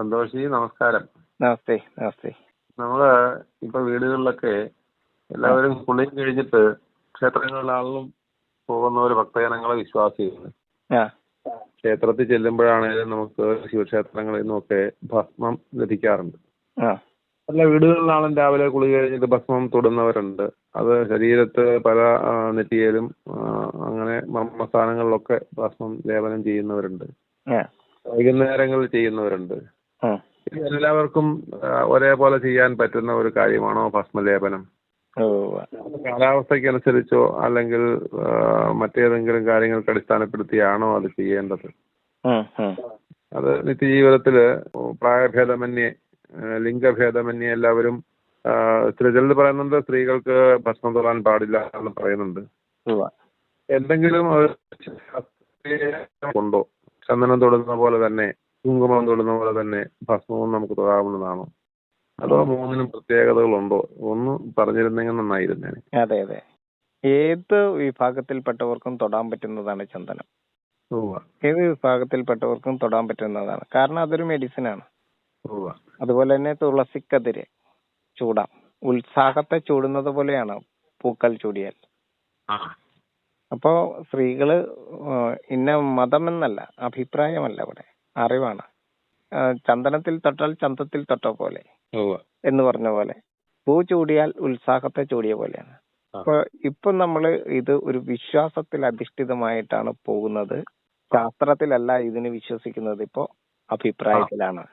സന്തോഷി നമസ്കാരം. നമസ്തേ നമസ്തേ. നമ്മൾ ഇപ്പൊ വീടുകളിലൊക്കെ എല്ലാവരും കുളി കഴിഞ്ഞിട്ട് ക്ഷേത്രങ്ങളിലാണെങ്കിലും പോകുന്ന ഒരു ഭക്തജനങ്ങളെ വിശ്വാസികളാണ് ആ. ക്ഷേത്രത്തിൽ ചെല്ലുമ്പോഴാണേലും നമുക്ക് ശിവക്ഷേത്രങ്ങളിൽ നിന്നൊക്കെ ഭസ്മം ലഭിക്കാറുണ്ട്. അല്ല വീടുകളിലാണെങ്കിലും രാവിലെ കുളി കഴിഞ്ഞിട്ട് ഭസ്മം തൊടുന്നവരുണ്ട്. അത് ശരീരത്ത് പല നെറ്റിയിലും അങ്ങനെ മർമ്മസ്ഥാനങ്ങളിലൊക്കെ ഭസ്മം ലേപനം ചെയ്യുന്നവരുണ്ട്. വൈകുന്നേരങ്ങളിൽ ചെയ്യുന്നവരുണ്ട്. എല്ലാവർക്കും ഒരേപോലെ ചെയ്യാൻ പറ്റുന്ന ഒരു കാര്യമാണോ ഭസ്മലേപനം? ഓ. കാലാവസ്ഥയ്ക്ക് അനുസരിച്ചോ അല്ലെങ്കിൽ മറ്റേതെങ്കിലും കാര്യങ്ങൾക്ക് അടിസ്ഥാനപ്പെടുത്തിയാണോ അത് ചെയ്യേണ്ടത്. അത് നിത്യജീവിതത്തിൽ പ്രായഭേദമന്യേ ലിംഗഭേദമന്യേ എല്ലാവരും ചിലത് പറയുന്നുണ്ട് സ്ത്രീകൾക്ക് ഭക്ഷണം തൊടാൻ പാടില്ല എന്ന് പറയുന്നുണ്ട്. എന്തെങ്കിലും ഉണ്ടോ? ചന്ദനം തൊടുന്ന പോലെ തന്നെ കുങ്കുമം തൊടുന്ന പോലെ തന്നെ ഭസ്മവും നമുക്ക് തൊടാവുന്നതാണോ അതോ മൂന്നിനും പ്രത്യേകതകളുണ്ടോ? ഒന്ന് പറഞ്ഞിരുന്നെങ്കിൽ നന്നായിരുന്നേനെ അതെ അതെ. ഏത് വിഭാഗത്തിൽപ്പെട്ടവർക്കും തൊടാൻ പറ്റുന്നതാണ് ചന്ദനം. ഏത് വിഭാഗത്തിൽപ്പെട്ടവർക്കും തൊടാൻ പറ്റുന്നതാണ്. കാരണം അതൊരു മെഡിസിൻ ആണ് അതുപോലെ തന്നെ തുളസിക്കതിര് ചൂടാം. ഉത്സാഹത്തെ ചൂടുന്നത് പോലെയാണ് പൂക്കൾ ചൂടിയാൽ. അപ്പോ സ്ത്രീകൾ ഇന്ന മതമെന്നല്ല അഭിപ്രായമല്ല ഇവിടെ. അറിവാണ്. ചന്ദനത്തിൽ തൊട്ടാൽ ചന്തത്തിൽ തൊട്ട പോലെ എന്ന് പറഞ്ഞ പോലെ. പൂ ചൂടിയാൽ ഉത്സാഹത്തെ ചൂടിയ പോലെയാണ്. അപ്പൊ ഇപ്പൊ നമ്മൾ ഇത് ഒരു വിശ്വാസത്തിൽ അധിഷ്ഠിതമായിട്ടാണ് പോകുന്നത്. ശാസ്ത്രത്തിലല്ല ഇതിന് വിശ്വസിക്കുന്നത് ഇപ്പോ അഭിപ്രായത്തിലാണ്.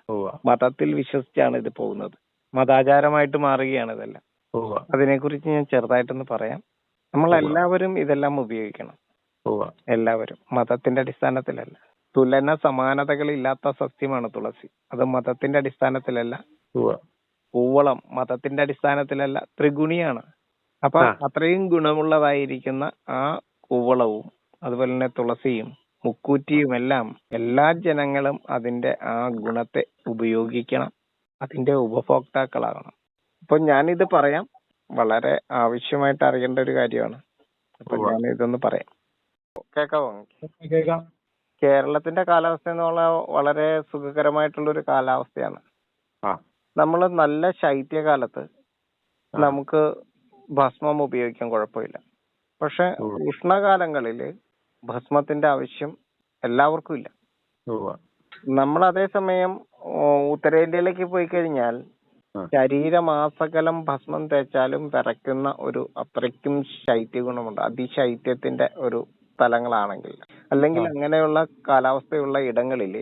മതത്തിൽ വിശ്വസിച്ചാണ് ഇത് പോകുന്നത്. മതാചാരമായിട്ട് മാറുകയാണ് ഇതെല്ലാം. അതിനെക്കുറിച്ച് ഞാൻ ചെറുതായിട്ടൊന്ന് പറയാം. നമ്മൾ എല്ലാവരും ഇതെല്ലാം ഉപയോഗിക്കണം. എല്ലാവരും. മതത്തിന്റെ അടിസ്ഥാനത്തിലല്ല. തുലന സമാനതകളില്ലാത്ത സസ്യമാണ് തുളസി. അത് മതത്തിന്റെ അടിസ്ഥാനത്തിലല്ല. പൂവളം മതത്തിന്റെ അടിസ്ഥാനത്തിലല്ല ത്രിഗുണിയാണ്. അപ്പൊ അത്രയും ഗുണമുള്ളതായിരിക്കുന്ന ആ കൂവളവും അതുപോലെ തന്നെ തുളസിയും മുക്കൂറ്റിയും എല്ലാം എല്ലാ ജനങ്ങളും അതിന്റെ ആ ഗുണത്തെ ഉപയോഗിക്കണം. അതിന്റെ ഉപഭോക്താക്കളാകണം. അപ്പൊ ഞാനിത് പറയാം. വളരെ ആവശ്യമായിട്ട് അറിയേണ്ട ഒരു കാര്യമാണ്. അപ്പൊ. ഞാൻ ഇതൊന്ന് പറയാം. കേക്കാവോ കേൾക്കാം. കേരളത്തിന്റെ കാലാവസ്ഥ എന്ന് പറഞ്ഞാൽ വളരെ സുഖകരമായിട്ടുള്ള ഒരു കാലാവസ്ഥയാണ് നമ്മൾ നല്ല ശൈത്യകാലത്ത്. നമുക്ക് ഭസ്മം ഉപയോഗിക്കാൻ കുഴപ്പമില്ല പക്ഷെ. ഉഷ്ണകാലങ്ങളിൽ ഭസ്മത്തിന്റെ ആവശ്യം എല്ലാവർക്കും ഇല്ല നമ്മൾ അതേസമയം ഉത്തരേന്ത്യയിലേക്ക് പോയി കഴിഞ്ഞാൽ. ശരീരമാസകലം ഭസ്മം തേച്ചാലും വിറയ്ക്കുന്ന ഒരു അത്രയ്ക്കും ശൈത്യ ഗുണമുണ്ട് അതിശൈത്യത്തിന്റെ ഒരു സ്ഥലങ്ങളാണെങ്കിൽ. അല്ലെങ്കിൽ അങ്ങനെയുള്ള കാലാവസ്ഥയുള്ള ഇടങ്ങളിൽ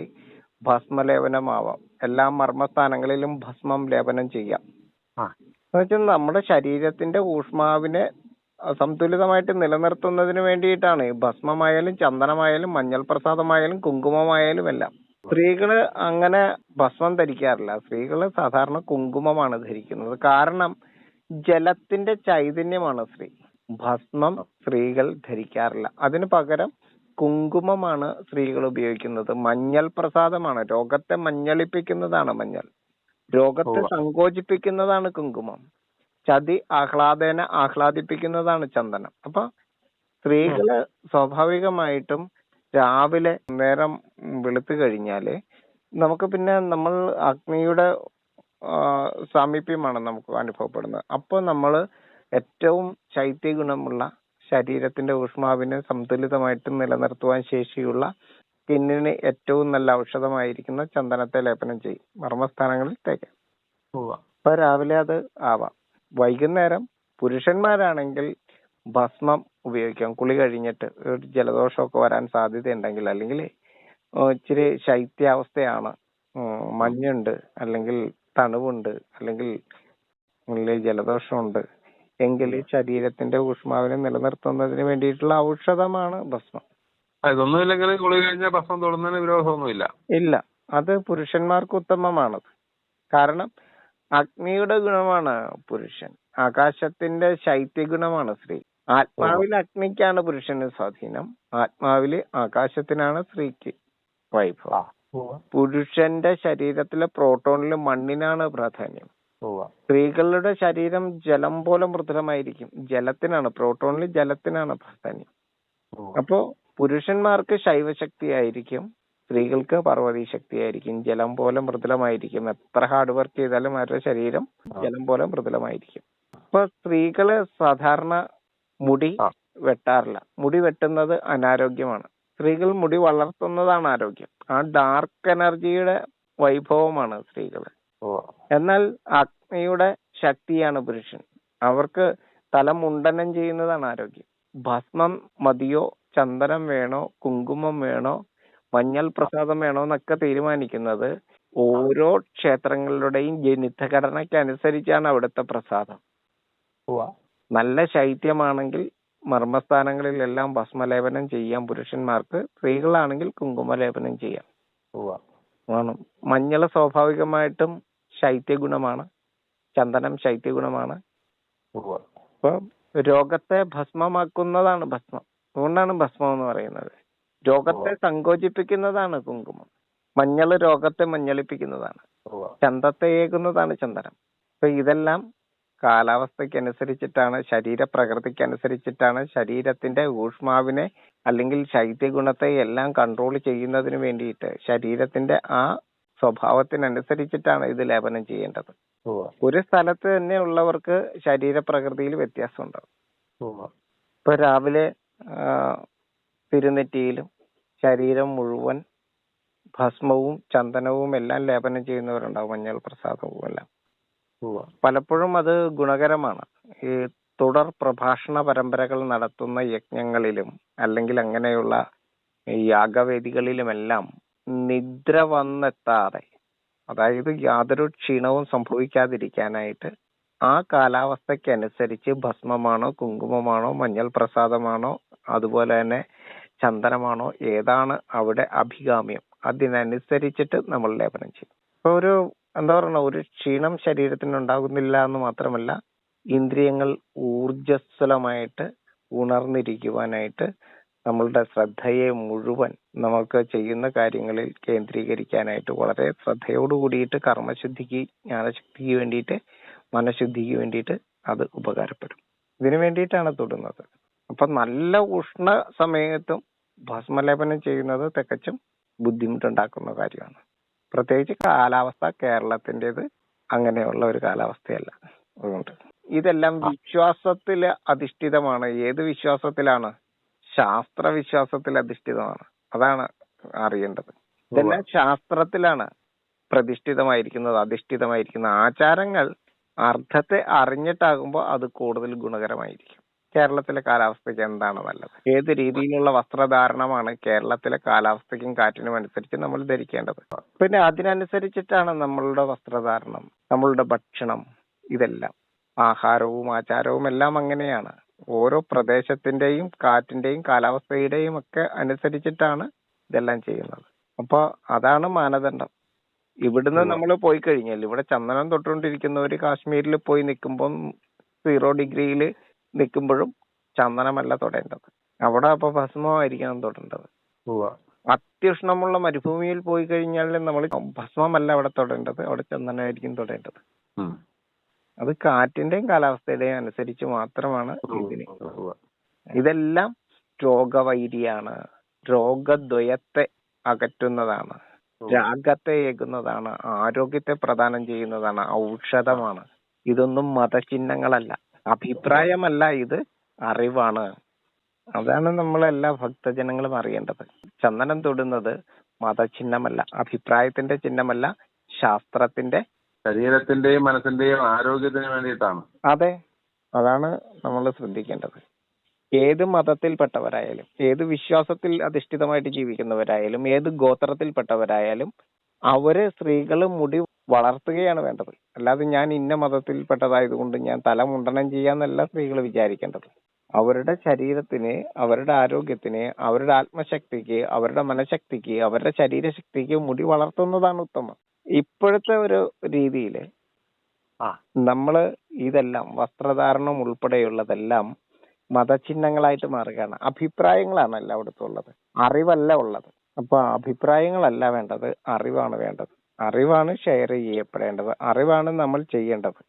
ഭസ്മലേപനമാവാം. എല്ലാ മർമ്മസ്ഥാനങ്ങളിലും ഭസ്മം ലേപനം ചെയ്യാം. എന്നുവെച്ചാൽ നമ്മുടെ ശരീരത്തിന്റെ ഊഷ്മാവിനെ സന്തുലിതമായിട്ട് നിലനിർത്തുന്നതിന് വേണ്ടിയിട്ടാണ് ഭസ്മമായാലും ചന്ദനമായാലും മഞ്ഞൾ പ്രസാദമായാലും കുങ്കുമമായാലും എല്ലാം. സ്ത്രീകൾ അങ്ങനെ ഭസ്മം ധരിക്കാറില്ല. സ്ത്രീകൾ സാധാരണ കുങ്കുമമാണ് ധരിക്കുന്നത്. കാരണം ജലത്തിന്റെ ചൈതന്യമാണ് സ്ത്രീ. ഭസ്മം സ്ത്രീകൾ ധരിക്കാറില്ല. അതിന് പകരം കുങ്കുമമാണ് സ്ത്രീകൾ ഉപയോഗിക്കുന്നത്. മഞ്ഞൾ പ്രസാദമാണ്. രോഗത്തെ മഞ്ഞളിപ്പിക്കുന്നതാണ് മഞ്ഞൾ. രോഗത്തെ. സങ്കോചിപ്പിക്കുന്നതാണ് കുങ്കുമം. ചതി ആഹ്ലാദേന ആഹ്ലാദിപ്പിക്കുന്നതാണ് ചന്ദനം. അപ്പൊ സ്ത്രീകൾ സ്വാഭാവികമായിട്ടും രാവിലെ നേരം വെളുത്തു കഴിഞ്ഞാൽ നമുക്ക് പിന്നെ നമ്മൾ അഗ്നിയുടെ സാമീപ്യമാണ് നമുക്ക് അനുഭവപ്പെടുന്നത്. അപ്പൊ നമ്മൾ ഏറ്റവും ശൈത്യ ഗുണമുള്ള ശരീരത്തിന്റെ ഊഷ്മാവിനെ സന്തുലിതമായിട്ട് നിലനിർത്തുവാൻ ശേഷിയുള്ള സ്കിന്നിന് ഏറ്റവും നല്ല ഔഷധമായിരിക്കുന്ന ചന്ദനത്തെ ലേപനം ചെയ്യും. മർമ്മസ്ഥാനങ്ങളിൽ തേക്കാം. അപ്പൊ രാവിലെ അത് ആവാം. വൈകുന്നേരം പുരുഷന്മാരാണെങ്കിൽ ഭസ്മം ഉപയോഗിക്കാം. കുളി കഴിഞ്ഞിട്ട് ഒരു ജലദോഷമൊക്കെ വരാൻ സാധ്യതയുണ്ടെങ്കിൽ അല്ലെങ്കിൽ ഇച്ചിരി ശൈത്യാവസ്ഥയാണ്. മഞ്ഞുണ്ട് അല്ലെങ്കിൽ തണുവുണ്ട് അല്ലെങ്കിൽ അല്ലെങ്കിൽ ജലദോഷമുണ്ട്. എങ്കിൽ ശരീരത്തിന്റെ ഊഷ്മാവിനെ നിലനിർത്തുന്നതിന് വേണ്ടിയിട്ടുള്ള ഔഷധമാണ് ഭസ്മം. ഇതൊന്നുമില്ലെങ്കിൽ കുളി കഴിഞ്ഞാൽ ഭസ്മം തൊടുന്നതിന് വിരോധമൊന്നുമില്ല. ഇല്ല. അത് പുരുഷന്മാർക്ക് ഉത്തമമാണത്. കാരണം അഗ്നിയുടെ ഗുണമാണ് പുരുഷൻ. ആകാശത്തിന്റെ ശൈത്യ ഗുണമാണ് സ്ത്രീ. ആത്മാവിൽ അഗ്നിക്കാണ് പുരുഷന് സ്വാധീനം. ആത്മാവിൽ ആകാശത്തിനാണ് സ്ത്രീക്ക് വൈഭവം. പുരുഷന്റെ ശരീരത്തിലെ പ്രോട്ടോണിൽ മണ്ണിനാണ് പ്രാധാന്യം. സ്ത്രീകളുടെ ശരീരം ജലം പോലെ മൃദുലമായിരിക്കും. ജലത്തിനാണ് പ്രോട്ടോണിൽ ജലത്തിനാണ് പ്രാധാന്യം. അപ്പോ പുരുഷന്മാർക്ക് ശൈവശക്തി ആയിരിക്കും സ്ത്രീകൾക്ക് പർവതീശക്തി ആയിരിക്കും ജലം പോലെ മൃദുലമായിരിക്കും. എത്ര ഹാർഡ് വർക്ക് ചെയ്താലും അവരുടെ ശരീരം ജലം പോലെ മൃദുലമായിരിക്കും. അപ്പൊ സ്ത്രീകൾ സാധാരണ മുടി വെട്ടാറില്ല. മുടി വെട്ടുന്നത് അനാരോഗ്യമാണ്. സ്ത്രീകൾ മുടി വളർത്തുന്നതാണ് ആരോഗ്യം. ആ ഡാർക്ക് എനർജിയുടെ വൈഭവമാണ് സ്ത്രീകൾ ഉവ്വ. എന്നാൽ അഗ്നിയുടെ ശക്തിയാണ് പുരുഷൻ. അവർക്ക് തല മുണ്ഡനം ചെയ്യുന്നതാണ് ആരോഗ്യം. ഭസ്മം മതിയോ ചന്ദനം വേണോ കുങ്കുമം വേണോ മഞ്ഞൾ പ്രസാദം വേണോ എന്നൊക്കെ തീരുമാനിക്കുന്നത് ഓരോ ക്ഷേത്രങ്ങളുടെയും ജനിതഘടനയ്ക്ക് അനുസരിച്ചാണ് അവിടുത്തെ പ്രസാദം. നല്ല ശൈത്യമാണെങ്കിൽ മർമ്മസ്ഥാനങ്ങളിലെല്ലാം ഭസ്മലേപനം ചെയ്യാം പുരുഷന്മാർക്ക്. സ്ത്രീകളാണെങ്കിൽ കുങ്കുമലേപനം ചെയ്യാം. മഞ്ഞൾ ആണ്. മഞ്ഞൾ സ്വാഭാവികമായിട്ടും ശൈത്യഗുണമാണ്. ചന്ദനം ശൈത്യഗുണമാണ്. അപ്പൊ രോഗത്തെ ഭസ്മമാക്കുന്നതാണ് ഭസ്മം. അതുകൊണ്ടാണ് ഭസ്മം എന്ന് പറയുന്നത്. രോഗത്തെ സങ്കോചിപ്പിക്കുന്നതാണ് കുങ്കുമം. മഞ്ഞൾ രോഗത്തെ മഞ്ഞളിപ്പിക്കുന്നതാണ്. ചന്തത്തെ ഏകുന്നതാണ് ചന്ദനം. അപ്പൊ ഇതെല്ലാം കാലാവസ്ഥയ്ക്ക് അനുസരിച്ചിട്ടാണ് ശരീര പ്രകൃതിക്ക് അനുസരിച്ചിട്ടാണ് ശരീരത്തിന്റെ ഊഷ്മാവിനെ അല്ലെങ്കിൽ ശൈത്യഗുണത്തെ എല്ലാം കൺട്രോൾ ചെയ്യുന്നതിന് വേണ്ടിയിട്ട് ശരീരത്തിന്റെ ആ സ്വഭാവത്തിനനുസരിച്ചിട്ടാണ് ഇത് ലേപനം ചെയ്യേണ്ടത്. ഒരു സ്ഥലത്ത് തന്നെ ഉള്ളവർക്ക് ശരീരപ്രകൃതിയിൽ വ്യത്യാസം ഉണ്ടാവും. ഇപ്പൊ രാവിലെ തിരുനെറ്റിയിലും ശരീരം മുഴുവൻ ഭസ്മവും ചന്ദനവും എല്ലാം ലേപനം ചെയ്യുന്നവരുണ്ടാവും മഞ്ഞൾ പ്രസാദവും എല്ലാം. പലപ്പോഴും അത് ഗുണകരമാണ്. ഈ തുടർ പ്രഭാഷണ പരമ്പരകൾ നടത്തുന്ന യജ്ഞങ്ങളിലും അല്ലെങ്കിൽ അങ്ങനെയുള്ള യാഗവേദികളിലുമെല്ലാം നിദ്ര വന്നെത്താതെ അതായത് യാതൊരു ക്ഷീണവും സംഭവിക്കാതിരിക്കാനായിട്ട് ആ കാലാവസ്ഥക്കനുസരിച്ച് ഭസ്മമാണോ കുങ്കുമമാണോ മഞ്ഞൾ പ്രസാദമാണോ അതുപോലെ തന്നെ ചന്ദനമാണോ ഏതാണ് അവിടെ അഭികാമ്യം അതിനനുസരിച്ചിട്ട് നമ്മൾ ലേപനം ചെയ്യും. ഇപ്പൊ ഒരു എന്താ പറയണ ഒരു ക്ഷീണം ശരീരത്തിന് ഉണ്ടാകുന്നില്ല എന്ന് മാത്രമല്ല ഇന്ദ്രിയങ്ങൾ ഊർജസ്വലമായിട്ട് ഉണർന്നിരിക്കുവാനായിട്ട് നമ്മളുടെ ശ്രദ്ധയെ മുഴുവൻ നമുക്ക് ചെയ്യുന്ന കാര്യങ്ങളിൽ കേന്ദ്രീകരിക്കാനായിട്ട് വളരെ ശ്രദ്ധയോട് കൂടിയിട്ട് കർമ്മശുദ്ധിക്ക് ജ്ഞാനശക്തിക്ക് വേണ്ടിയിട്ട് മനഃശുദ്ധിക്ക് വേണ്ടിയിട്ട് അത് ഉപകാരപ്പെടും. ഇതിനു വേണ്ടിയിട്ടാണ് തൊടുന്നത്. അപ്പൊ നല്ല ഉഷ്ണ സമയത്തും ഭസ്മലേപനം ചെയ്യുന്നത് തികച്ചും ബുദ്ധിമുട്ടുണ്ടാക്കുന്ന കാര്യമാണ്. പ്രത്യേകിച്ച് കാലാവസ്ഥ കേരളത്തിന്റെത് അങ്ങനെയുള്ള ഒരു കാലാവസ്ഥയല്ല. അതുകൊണ്ട് ഇതെല്ലാം വിശ്വാസത്തിൽ അധിഷ്ഠിതമാണ്. ഏത് വിശ്വാസത്തിലാണ്? ശാസ്ത്ര വിശ്വാസത്തിൽ അധിഷ്ഠിതമാണ്. അതാണ് അറിയേണ്ടത്. ഇതെല്ലാം ശാസ്ത്രത്തിലാണ് പ്രതിഷ്ഠിതമായിരിക്കുന്നത് അധിഷ്ഠിതമായിരിക്കുന്ന. ആചാരങ്ങൾ അർത്ഥത്തെ അറിഞ്ഞിട്ടാകുമ്പോൾ അത് കൂടുതൽ ഗുണകരമായിരിക്കും. കേരളത്തിലെ കാലാവസ്ഥയ്ക്ക് എന്താണ് നല്ലത്? ഏത് രീതിയിലുള്ള വസ്ത്രധാരണമാണ് കേരളത്തിലെ കാലാവസ്ഥയ്ക്കും കാറ്റിനും അനുസരിച്ച് നമ്മൾ ധരിക്കേണ്ടത്? പിന്നെ അതിനനുസരിച്ചിട്ടാണ് നമ്മളുടെ വസ്ത്രധാരണം നമ്മളുടെ ഭക്ഷണം ഇതെല്ലാം. ആഹാരവും ആചാരവും എല്ലാം അങ്ങനെയാണ്. ഓരോ പ്രദേശത്തിന്റെയും കാറ്റിന്റെയും കാലാവസ്ഥയുടെയും ഒക്കെ അനുസരിച്ചിട്ടാണ് ഇതെല്ലാം ചെയ്യുന്നത്. അപ്പൊ അതാണ് മാനദണ്ഡം. ഇവിടുന്ന് നമ്മൾ പോയി കഴിഞ്ഞാൽ ഇവിടെ ചന്ദനം തൊട്ടുകൊണ്ടിരിക്കുന്നവര് കാശ്മീരിൽ പോയി നിൽക്കുമ്പോൾ സീറോ ഡിഗ്രിയിൽ നിൽക്കുമ്പോഴും ചന്ദനമല്ല തൊടേണ്ടത്. അവിടെ അപ്പൊ ഭസ്മമായിരിക്കണം തൊടേണ്ടത്. അത്യുഷ്ണമുള്ള മരുഭൂമിയിൽ പോയി കഴിഞ്ഞാൽ നമ്മൾ ഭസ്മമല്ല അവിടെ തൊടേണ്ടത് അവിടെ ചന്ദനമായിരിക്കും തൊടേണ്ടത്. അത് കാറ്റിന്റെയും കാലാവസ്ഥയുടെയും അനുസരിച്ച് മാത്രമാണ് ഇതിന്. ഇതെല്ലാം രോഗവൈരിയാണ്. രോഗദ്വയത്തെ അകറ്റുന്നതാണ്. രാഗത്തെ ഏകുന്നതാണ്. ആരോഗ്യത്തെ പ്രദാനം ചെയ്യുന്നതാണ്. ഔഷധമാണ്. ഇതൊന്നും മതചിഹ്നങ്ങളല്ല. അഭിപ്രായമല്ല ഇത് അറിവാണ്. അതാണ് നമ്മളെല്ലാ ഭക്തജനങ്ങളും അറിയേണ്ടത്. ചന്ദനം തൊടുന്നത് മതചിഹ്നമല്ല അഭിപ്രായത്തിന്റെ ചിഹ്നമല്ല ശാസ്ത്രത്തിന്റെ ശരീരത്തിന്റെയും മനസ്സിന്റെയും ആരോഗ്യത്തിന് വേണ്ടിയിട്ടാണ്. അതെ. അതാണ് നമ്മൾ ശ്രദ്ധിക്കേണ്ടത്. ഏത് മതത്തിൽപ്പെട്ടവരായാലും ഏത് വിശ്വാസത്തിൽ അധിഷ്ഠിതമായിട്ട് ജീവിക്കുന്നവരായാലും ഏത് ഗോത്രത്തിൽപ്പെട്ടവരായാലും അവർ സ്ത്രീകൾ മുടി വളർത്തുകയാണ് വേണ്ടത്. അല്ലാതെ ഞാൻ ഇന്ന മതത്തിൽപ്പെട്ടതായതുകൊണ്ട് ഞാൻ തല മുണ്ടനം ചെയ്യാന്നല്ല സ്ത്രീകൾ വിചാരിക്കേണ്ടത്. അവരുടെ ശരീരത്തിന് അവരുടെ ആരോഗ്യത്തിന് അവരുടെ ആത്മശക്തിക്ക് അവരുടെ മനഃശക്തിക്ക് അവരുടെ ശരീരശക്തിക്ക് മുടി വളർത്തുന്നതാണ് ഉത്തമം. ഇപ്പോഴത്തെ ഒരു രീതിയിൽ ആ. നമ്മൾ ഇതെല്ലാം വസ്ത്രധാരണം ഉൾപ്പെടെയുള്ളതെല്ലാം മതചിഹ്നങ്ങളായിട്ട് മാറുകയാണ്. അഭിപ്രായങ്ങളാണ് എല്ലായിടത്തും ഉള്ളത്. അറിവല്ല ഉള്ളത്. അപ്പൊ അഭിപ്രായങ്ങളല്ല വേണ്ടത് അറിവാണ് വേണ്ടത്. അറിവാണ് ഷെയർ ചെയ്യപ്പെടേണ്ടത്. അറിവാണ് നമ്മൾ ചെയ്യേണ്ടത്.